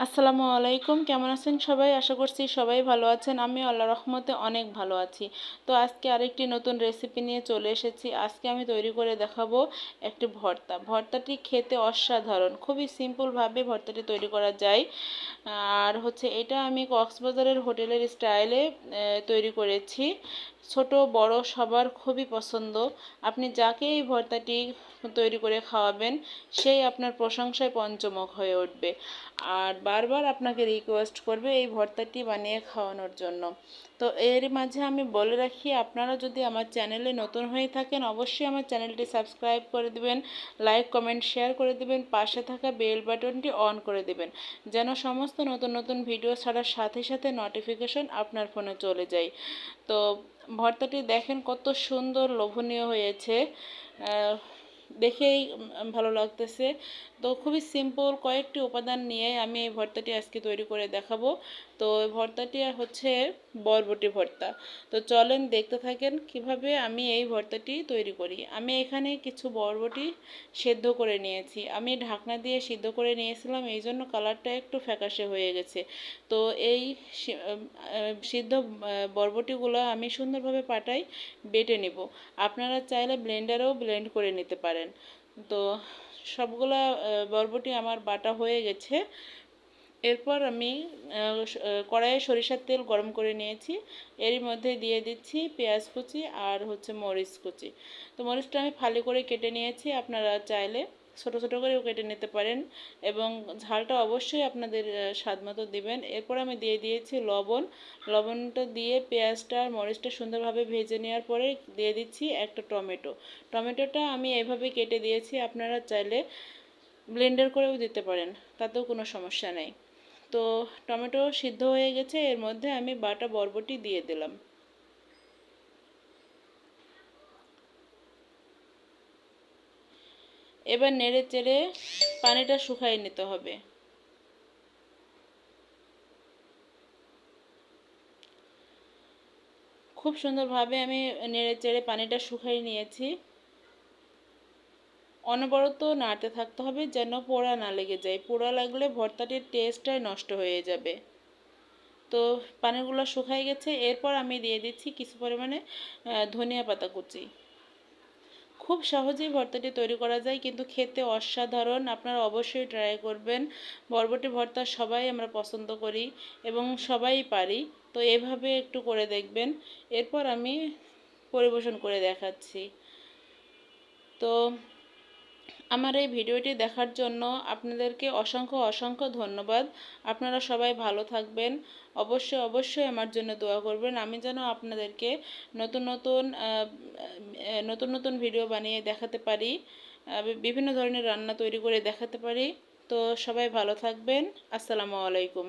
আসসালামু আলাইকুম, কেমন আছেন সবাই? আশা করছি সবাই ভালো আছেন। আমি আল্লাহ রহমতে অনেক ভালো আছি। তো আজকে আরেকটি নতুন রেসিপি নিয়ে চলে এসেছি। আজকে আমি তৈরি করে দেখাবো একটি ভর্তা। ভর্তাটি খেতে অসাধারণ। খুবই সিম্পলভাবে ভর্তাটি তৈরি করা যায়। আর হচ্ছে এটা আমি কক্সবাজারের হোটেলের স্টাইলে তৈরি করেছি। ছোট, বড়, সবার খুবই পছন্দ। আপনি যাকে এই ভর্তাটি তৈরি করে খাওয়াবেন, সেই আপনার প্রশংসায় পঞ্চমুখ হয়ে উঠবে। আর বারবার আপনাকে রিকোয়েস্ট করবে এই ভর্তাটি বানিয়ে খাওয়ানোর জন্য। তো এর মাঝে আমি বলে রাখি, আপনারা যদি আমার চ্যানেলে নতুন হয়ে থাকেন, অবশ্যই আমার চ্যানেলটি সাবস্ক্রাইব করে দিবেন লাইক কমেন্ট শেয়ার করে দিবেন, পাশে থাকা বেল বাটনটি অন করে দিবেন, যেন সমস্ত নতুন নতুন ভিডিও ছাড়ার সাথে সাথে নোটিফিকেশন আপনার ফোনে চলে যায়। তো ভর্তাটি দেখেন কত সুন্দর, লোভনীয় হয়েছে। দেখেই ভালো লাগতেছে। তো খুবই সিম্পল কয়েকটি উপাদান নিয়ে আমি এই ভর্তাটি আজকে তৈরি করে দেখাবো। তো এই ভর্তাটি হচ্ছে বরবটি ভর্তা। তো চলেন দেখতে থাকেন কীভাবে আমি এই ভর্তাটি তৈরি করি। আমি এখানে কিছু বরবটি সেদ্ধ করে নিয়েছি। আমি ঢাকনা দিয়ে সিদ্ধ করে নিয়েছিলাম এই জন্য কালারটা একটু ফ্যাকাশে হয়ে গেছে। তো এই সিদ্ধ বরবটিগুলো আমি সুন্দরভাবে পাটাই বেটে নিব। আপনারা চাইলে ব্লেন্ডারেও ব্লেন্ড করে নিতে পারেন। তো সবগুলা বরবটি আমার বাটা হয়ে গেছে। এরপর আমি কড়াইয়ে সরিষার তেল গরম করে নিয়েছি। এরই মধ্যে দিয়ে দিচ্ছি পেঁয়াজ কুচি আর হচ্ছে মরিচ কুচি। তো মরিচটা আমি ফালি করে কেটে নিয়েছি, আপনারা চাইলে ছোটো ছোটো করেও কেটে নিতে পারেন এবং ঝালটা অবশ্যই আপনাদের স্বাদ মতো দেবেন। এরপর আমি দিয়ে দিয়েছি লবণ। লবণটা দিয়ে পেঁয়াজটা আর মরিচটা সুন্দরভাবে ভেজে নেওয়ার পরে দিয়ে দিচ্ছি একটা টমেটো। টমেটোটা আমি এভাবে কেটে দিয়েছি, আপনারা চাইলে ব্লেন্ডার করেও দিতে পারেন, তাতেও কোনো সমস্যা নেই। তো টমেটো সিদ্ধ হয়ে গেছে, এর মধ্যে আমি বাটা বরবটি দিয়ে দিলাম। এবার নেড়ে চেড়ে পানিটা শুকাই নিতে হবে। খুব সুন্দরভাবে আমি নেড়ে চেড়ে পানিটা শুকাই নিয়েছি। অনবরত নাড়তে থাকতে হবে যেন পোড়া না লেগে যায়। পোড়া লাগলে ভর্তাটির টেস্টটাই নষ্ট হয়ে যাবে। তো পানিগুলো শুকাই গেছে। এরপর আমি দিয়ে দিচ্ছি কিছু পরিমাণে ধনিয়া পাতা কুচি। খুব সহজেই ভর্তাটি তৈরি করা যায়, কিন্তু খেতে অসাধারণ। আপনারা অবশ্যই ট্রাই করবেন। বরবটি ভর্তা সবাই আমরা পছন্দ করি এবং সবাই পারি। তো এভাবে একটু করে দেখবেন। এরপর আমি পরিবেশন করে দেখাচ্ছি। তো আমার এই ভিডিওটি দেখার জন্য আপনাদেরকে অসংখ্য অসংখ্য ধন্যবাদ। আপনারা সবাই ভালো থাকবেন। অবশ্যই অবশ্যই আমার জন্য দোয়া করবেন। আমি যেন আপনাদেরকে নতুন নতুন নতুন নতুন ভিডিও বানিয়ে দেখাতে পারি বিভিন্ন ধরনের রান্না তৈরি করে দেখাতে পারি। তো সবাই ভালো থাকবেন। আসসালামু আলাইকুম।